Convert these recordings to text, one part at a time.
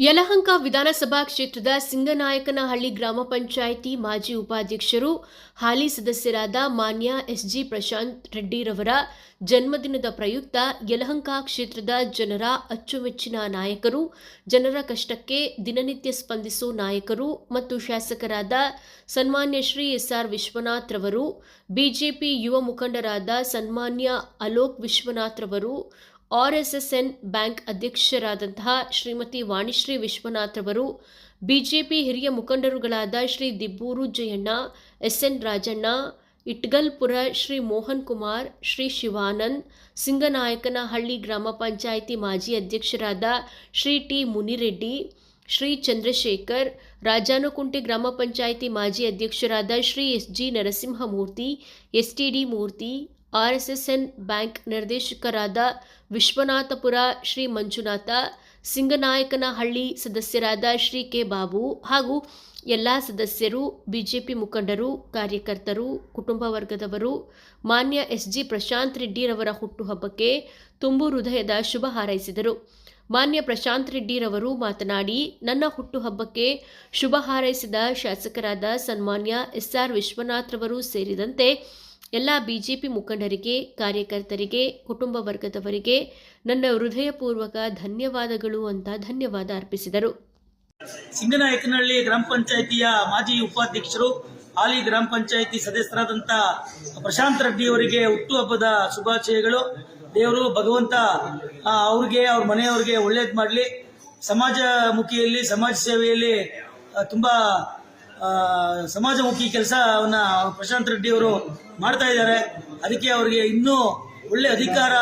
ಯಲಹಂಕ ವಿಧಾನಸಭಾ ಕ್ಷೇತ್ರದ ಸಿಂಗನಾಯಕನಹಳ್ಳಿ ಗ್ರಾಮ ಪಂಚಾಯಿತಿ ಮಾಜಿ ಉಪಾಧ್ಯಕ್ಷರು, ಹಾಲಿ ಸದಸ್ಯರಾದ ಮಾನ್ಯ ಎಸ್ಜಿ ಪ್ರಶಾಂತ್ ರೆಡ್ಡಿರವರ ಜನ್ಮದಿನದ ಪ್ರಯುಕ್ತ ಯಲಹಂಕ ಕ್ಷೇತ್ರದ ಜನರ ಅಚ್ಚುಮೆಚ್ಚಿನ ನಾಯಕರು, ಜನರ ಕಷ್ಟಕ್ಕೆ ದಿನನಿತ್ಯ ಸ್ಪಂದಿಸೋ ನಾಯಕರು ಮತ್ತು ಶಾಸಕರಾದ ಸನ್ಮಾನ್ಯ ಶ್ರೀ ಎಸ್ಆರ್ ವಿಶ್ವನಾಥ್ ರವರು, ಬಿಜೆಪಿ ಯುವ ಮುಖಂಡರಾದ ಸನ್ಮಾನ್ಯ ಅಲೋಕ್ ವಿಶ್ವನಾಥ್ ರವರು ಆರ್ಎಸ್ಎಸ್ಎನ್ ಬ್ಯಾಂಕ್ ಅಧ್ಯಕ್ಷರಾದಂತಹ ಶ್ರೀಮತಿ ವಾಣಿಶ್ರೀ ವಿಶ್ವನಾಥ್ ಅವರು ಬಿಜೆಪಿ ಹಿರಿಯ ಮುಖಂಡರುಗಳಾದ ಶ್ರೀ ದಿಬ್ಬೂರು ಜಯಣ್ಣ, ಎಸ್ಎನ್ ರಾಜಣ್ಣ, ಇಟ್ಗಲ್ಪುರ ಶ್ರೀ ಮೋಹನ್ ಕುಮಾರ್, ಶ್ರೀ ಶಿವಾನಂದ್, ಸಿಂಗನಾಯಕನಹಳ್ಳಿ ಗ್ರಾಮ ಪಂಚಾಯಿತಿ ಮಾಜಿ ಅಧ್ಯಕ್ಷರಾದ ಶ್ರೀ ಟಿ ಮುನಿರೆಡ್ಡಿ, ಶ್ರೀ ಚಂದ್ರಶೇಖರ್, ರಾಜಾನುಕುಂಟೆ ಗ್ರಾಮ ಪಂಚಾಯಿತಿ ಮಾಜಿ ಅಧ್ಯಕ್ಷರಾದ Shri S G Narasimhamurthy, STD Murthy RSSN bank ನಿರ್ದೇಶಕರಾದ ವಿಶ್ವನಾಥಪುರ ಶ್ರೀ ಮಂಜುನಾಥ, ಸಿಂಗನಾಯಕನಹಳ್ಳಿ ಸದಸ್ಯರಾದ ಶ್ರೀ ಕೆ ಬಾಬು ಹಾಗೂ ಎಲ್ಲ ಸದಸ್ಯರು, ಬಿಜೆಪಿ ಮುಖಂಡರು, ಕಾರ್ಯಕರ್ತರು, ಕುಟುಂಬ ವರ್ಗದವರು, ಮಾನ್ಯ ಎಸ್ ಜಿ ಪ್ರಶಾಂತ್ ರೆಡ್ಡಿರವರ ಹುಟ್ಟುಹಬ್ಬಕ್ಕೆ ತುಂಬು ಹೃದಯದ ಶುಭ ಹಾರೈಸಿದರು. ಮಾನ್ಯ ಪ್ರಶಾಂತ್ ರೆಡ್ಡಿರವರು ಮಾತನಾಡಿ, ನನ್ನ ಹುಟ್ಟುಹಬ್ಬಕ್ಕೆ ಶುಭ ಹಾರೈಸಿದ ಶಾಸಕರಾದ ಸನ್ಮಾನ್ಯ ಎಸ್ಆರ್ ವಿಶ್ವನಾಥ್ ರವರು ಸೇರಿದಂತೆ ಎಲ್ಲ ಬಿಜೆಪಿ ಮುಖಂಡರಿಗೆ, ಕಾರ್ಯಕರ್ತರಿಗೆ, ಕುಟುಂಬ ವರ್ಗದವರಿಗೆ ನನ್ನ ಹೃದಯಪೂರ್ವಕ ಧನ್ಯವಾದಗಳು ಅಂತ ಧನ್ಯವಾದ ಅರ್ಪಿಸಿದರು. ಸಿಂಗನಾಯಕನಹಳ್ಳಿ ಗ್ರಾಮ ಪಂಚಾಯಿತಿಯ ಮಾಜಿ ಉಪಾಧ್ಯಕ್ಷರು, ಹಾಲಿ ಗ್ರಾಮ ಪಂಚಾಯಿತಿ ಸದಸ್ಯರಾದಂಥ ಪ್ರಶಾಂತ್ ರೆಡ್ಡಿ ಅವರಿಗೆ ಹುಟ್ಟುಹಬ್ಬದ ಶುಭಾಶಯಗಳು. ದೇವರು ಭಗವಂತ ಅವ್ರಿಗೆ, ಅವ್ರ ಮನೆಯವರಿಗೆ ಒಳ್ಳೇದು ಮಾಡಲಿ. ಸಮಾಜಮುಖಿಯಲ್ಲಿ, ಸಮಾಜ ಸೇವೆಯಲ್ಲಿ ತುಂಬಾ ಸಮಾಜಮುಖಿ ಕೆಲಸವನ್ನ ಪ್ರಶಾಂತ್ ರೆಡ್ಡಿ ಅವರು ಮಾಡ್ತಾ ಇದ್ದಾರೆ. ಅದಕ್ಕೆ ಅವರಿಗೆ ಇನ್ನೂ ಒಳ್ಳೆ ಅಧಿಕಾರ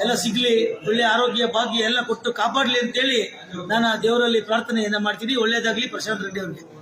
ಎಲ್ಲ ಸಿಗ್ಲಿ, ಒಳ್ಳೆ ಆರೋಗ್ಯ ಭಾಗ್ಯ ಎಲ್ಲ ಕೊಟ್ಟು ಕಾಪಾಡಲಿ ಅಂತೇಳಿ ನಾನು ದೇವರಲ್ಲಿ ಪ್ರಾರ್ಥನೆಯನ್ನ ಮಾಡ್ತೀನಿ. ಒಳ್ಳೇದಾಗ್ಲಿ ಪ್ರಶಾಂತ್ ರೆಡ್ಡಿ ಅವರಿಗೆ.